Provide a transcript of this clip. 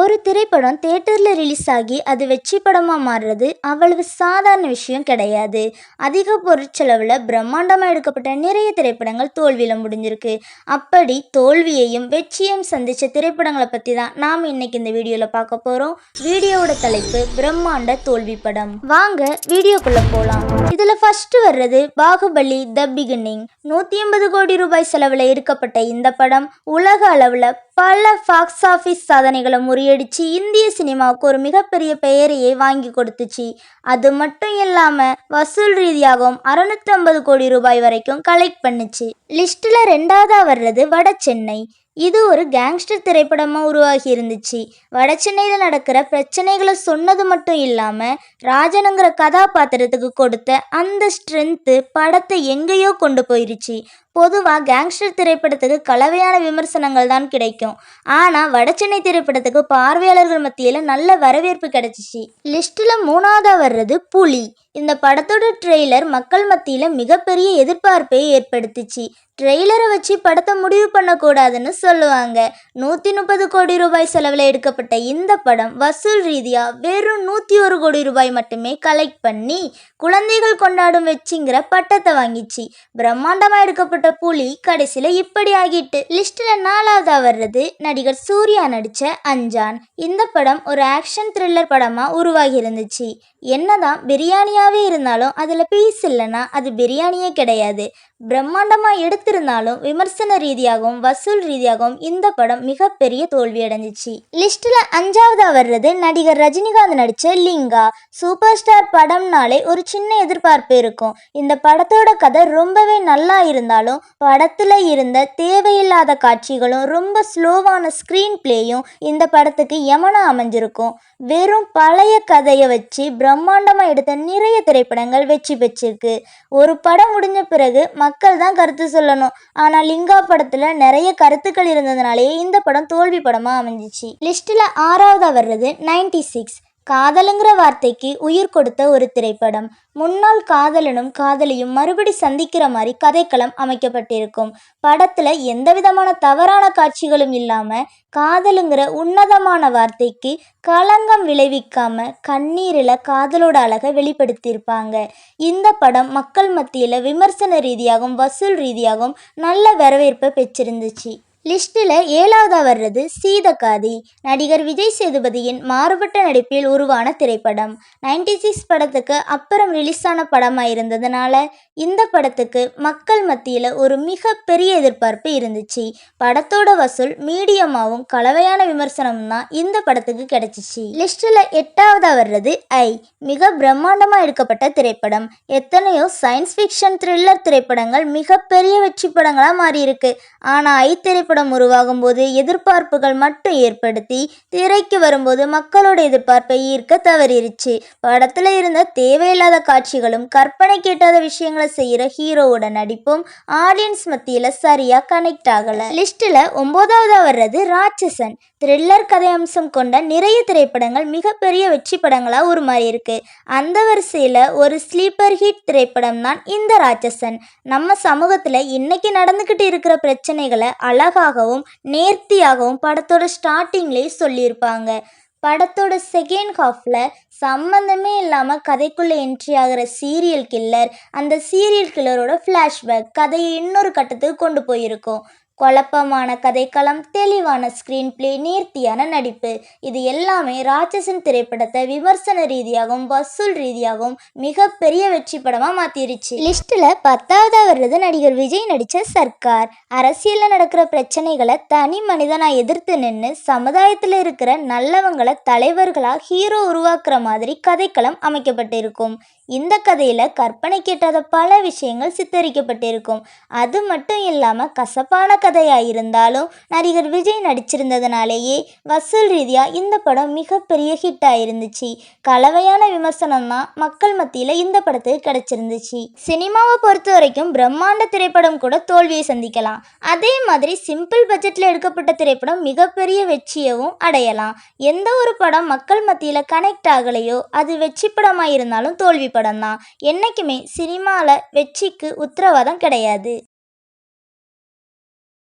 ஒரு திரைப்படம் தேட்டரில் ரிலீஸ் ஆகி அது வெற்றி படமாக மாறுறது அவ்வளவு சாதாரண விஷயம் கிடையாது. அதிக பொருட்செலவில் பிரம்மாண்டமாக எடுக்கப்பட்ட நிறைய திரைப்படங்கள் தோல்வியில் முடிஞ்சிருக்கு. அப்படி தோல்வியையும் வெற்றியையும் சந்தித்த திரைப்படங்களை பற்றி தான் நாம் இன்னைக்கு இந்த வீடியோவில் பார்க்க போகிறோம் வீடியோவோட தலைப்பு பிரம்மாண்ட தோல்வி படம். வாங்க வீடியோக்குள்ளே போகலாம் இதில் ஃபஸ்ட்டு வர்றது பாகுபலி த பிகினிங் நூற்றி ஐம்பது கோடி ரூபாய் செலவில் எடுக்கப்பட்ட இந்த படம் உலக அளவில் பல பாக்ஸ் ஆஃபீஸ் சாதனைகளை முறியடிச்சு இந்திய சினிமாவுக்கு ஒரு மிகப்பெரிய பெயரையே வாங்கி கொடுத்துச்சு. அது மட்டும் இல்லாமல் வசூல் ரீதியாகவும் அறுநூத்தம்பது கோடி ரூபாய் வரைக்கும் கலெக்ட் பண்ணுச்சு. லிஸ்ட்டில் ரெண்டாவதாக வர்றது வட சென்னை. இது ஒரு கேங்ஸ்டர் திரைப்படமாக உருவாகி இருந்துச்சு. வடசென்னையில் நடக்கிற பிரச்சனைகளை சொன்னது மட்டும் இல்லாமல் ராஜனுங்கிற கதாபாத்திரத்துக்கு கொடுத்த அந்த ஸ்ட்ரென்த்து படத்தை எங்கேயோ கொண்டு போயிருச்சு. பொதுவாக கேங்ஸ்டர் திரைப்படத்துக்கு கலவையான விமர்சனங்கள் தான் கிடைக்கும் ஆனால் வடச்சென்னை திரைப்படத்துக்கு பார்வையாளர்கள் மத்தியில் நல்ல வரவேற்பு கிடைச்சிச்சு. லிஸ்ட்டில் மூணாவதாக வர்றது புலி. இந்த படத்தோட ட்ரெய்லர் மக்கள் மத்தியில் மிகப்பெரிய எதிர்பார்ப்பை ஏற்படுத்துச்சு. ட்ரெய்லரை வச்சு படத்தை முடிவு பண்ணக்கூடாதுன்னு சொல்லுவாங்க. நூற்றி முப்பது கோடி ரூபாய் செலவில் எடுக்கப்பட்ட இந்த படம் வசூல் ரீதியாக வெறும் நூற்றி ஒரு கோடி ரூபாய் மட்டுமே கலெக்ட் பண்ணி குழந்தைகள் கொண்டாடும் வச்சுங்கிற பட்டத்தை வாங்கிச்சு. பிரம்மாண்டமாக எடுக்கப்பட்ட புலி கடைசியில் இப்படி ஆகிட்டு. லிஸ்ட்டில் நாலாவதாக வர்றது நடிகர் சூர்யா நடித்த அஞ்சான். இந்த படம் ஒரு ஆக்ஷன் த்ரில்லர் படமாக உருவாகி இருந்துச்சு. என்னதான் பிரியாணியாகவே இருந்தாலும் அதில் பீஸ் இல்லைன்னா அது பிரியாணியே கிடையாது. பிரம்மாண்டமாக எடுத்திருந்தாலும் விமர்சன ரீதியாகவும் வசூல் ரீதியாகவும் இந்த படம் மிகப்பெரிய தோல்வி அடைஞ்சிச்சு. லிஸ்ட்டில் அஞ்சாவதாக வர்றது நடிகர் ரஜினிகாந்த் நடித்த லிங்கா. சூப்பர் ஸ்டார் படம்னாலே ஒரு சின்ன எதிர்பார்ப்பு இருக்கும். இந்த படத்தோட கதை ரொம்பவே நல்லா இருந்தாலும் படத்தில் இருந்த தேவையில்லாத காட்சிகளும் ரொம்ப ஸ்லோவான ஸ்க்ரீன் பிளேயும் இந்த படத்துக்கு யமனா அமைஞ்சிருக்கும். வெறும் பழைய கதையை வச்சு பிரம்மாண்டமாக எடுத்த நிறைய திரைப்படங்கள் வெற்றி பெற்றிருக்கு. ஒரு படம் முடிஞ்ச பிறகு மக்கள் தான் கருத்து சொல்லணும். ஆனால் லிங்கா படத்தில் நிறைய கருத்துக்கள் இருந்ததுனாலேயே இந்த படம் தோல்வி படமாக அமைஞ்சிச்சு. லிஸ்ட்டில் ஆறாவதாக வர்றது நைன்டி சிக்ஸ் காதலுங்கிற வார்த்தைக்கு உயிர் கொடுத்த ஒரு திரைப்படம். முன்னாள் காதலனும் காதலியும் மறுபடி சந்திக்கிற மாதிரி கதைக்களம் அமைக்கப்பட்டிருக்கும். படத்தில் எந்த விதமான தவறான காட்சிகளும் இல்லாமல் காதலுங்கிற உன்னதமான வார்த்தைக்கு களங்கம் விளைவிக்காம கண்ணீரில் காதலோட அழகை வெளிப்படுத்தியிருப்பாங்க. இந்த படம் மக்கள் மத்தியில் விமர்சன ரீதியாகவும் வசூல் ரீதியாகவும் நல்ல வரவேற்பை பெற்றிருந்துச்சு. லிஸ்ட்டில் ஏழாவதாக வர்றது சீதக்காதி நடிகர் விஜய் சேதுபதியின் மாறுபட்ட நடிப்பில் உருவான திரைப்படம். நைன்டி சிக்ஸ் படத்துக்கு அப்புறம் ரிலீஸ் ஆன படமாக இருந்ததுனால இந்த படத்துக்கு மக்கள் மத்தியில் ஒரு மிகப்பெரிய எதிர்பார்ப்பு இருந்துச்சு. படத்தோட வசூல் மீடியமாகவும் கலவையான விமர்சனமும் தான் இந்த படத்துக்கு கிடைச்சிச்சு. லிஸ்ட்டில் எட்டாவதாக வர்றது ஐ மிக பிரம்மாண்டமாக எடுக்கப்பட்ட திரைப்படம். எத்தனையோ சயின்ஸ் ஃபிக்ஷன் த்ரில்லர் திரைப்படங்கள் மிகப்பெரிய வெற்றி படங்களாக மாறியிருக்கு. ஆனால் ஐ திரைப்படம் திரைப்படம் உருவாகும் போது எதிர்பார்ப்புகள் மட்டும் ஏற்படுத்தி திரைக்கு வரும்போது மக்களோட எதிர்பார்ப்பை ஈர்க்க தவறிருச்சு. படத்தில் இருந்த தேவையில்லாத காட்சிகளும் கற்பனை கேட்டாத விஷயங்களை செய்கிற ஹீரோவோட நடிப்பும் ஆடியன்ஸ் மத்தியில் சரியாக கனெக்ட் ஆகலை. லிஸ்ட்டில் ஒம்போதாவதாக வர்றது ராட்சசன். த்ரில்லர் கதை அம்சம் கொண்ட நிறைய திரைப்படங்கள் மிகப்பெரிய வெற்றி படங்களாக உருமாறி இருக்கு. அந்த வரிசையில் ஒரு ஸ்லீப்பர் ஹிட் திரைப்படம் தான் இந்த ராட்சசன். நம்ம சமூகத்தில் இன்னைக்கு நடந்துக்கிட்டு இருக்கிற பிரச்சனைகளை அழகாகவும் நேர்த்தியாகவும் படத்தோட ஸ்டார்டிங்லேயே சொல்லியிருப்பாங்க. படத்தோட செகண்ட் ஹாஃபில் சம்மந்தமே இல்லாமல் கதைக்குள்ளே என்ட்ரி ஆகிற சீரியல் கில்லர் அந்த சீரியல் கில்லரோட ஃப்ளாஷ்பேக் கதையை இன்னொரு கட்டத்துக்கு கொண்டு போயிருக்கோம். குழப்பமான கதைக்களம் தெளிவான ஸ்க்ரீன் பிளே நேர்த்தியான நடிப்பு. இது எல்லாமே ராட்சசன் திரைப்படத்தை விமர்சன ரீதியாகவும் வசூல் ரீதியாகவும் மிகப்பெரிய வெற்றி படமாக மாற்றிருச்சு லிஸ்ட்டில் பத்தாவதாக வர்றது நடிகர் விஜய் நடித்த சர்க்கார். அரசியலில் நடக்கிற பிரச்சனைகளை தனி மனிதனாக எதிர்த்து நின்று சமுதாயத்தில் இருக்கிற நல்லவங்களை தலைவர்களாக ஹீரோ உருவாக்குற மாதிரி கதைக்களம் அமைக்கப்பட்டிருக்கும். இந்த கதையில் கற்பனை கேட்டாத பல விஷயங்கள் சித்தரிக்கப்பட்டிருக்கும். அது மட்டும் இல்லாமல் கசப்பான கதையாக இருந்தாலும் நடிகர் விஜய் நடிச்சிருந்ததுனாலேயே வசூல் ரீதியாக இந்த படம் மிகப்பெரிய ஹிட்டாக இருந்துச்சு கலவையான விமர்சனம் தான் மக்கள் மத்தியில் இந்த படத்துக்கு கிடைச்சிருந்துச்சு. சினிமாவை பொறுத்த வரைக்கும் பிரம்மாண்ட திரைப்படம் கூட தோல்வியை சந்திக்கலாம். அதே மாதிரி சிம்பிள் பட்ஜெட்டில் எடுக்கப்பட்ட திரைப்படம் மிகப்பெரிய வெற்றியவும் அடையலாம். எந்த ஒரு படம் மக்கள் மத்தியில் கனெக்ட் ஆகலையோ அது வெற்றி படமாக இருந்தாலும் தோல்வி படம் தான் என்றைக்குமே சினிமாவில் வெற்றிக்கு உத்தரவாதம் கிடையாது.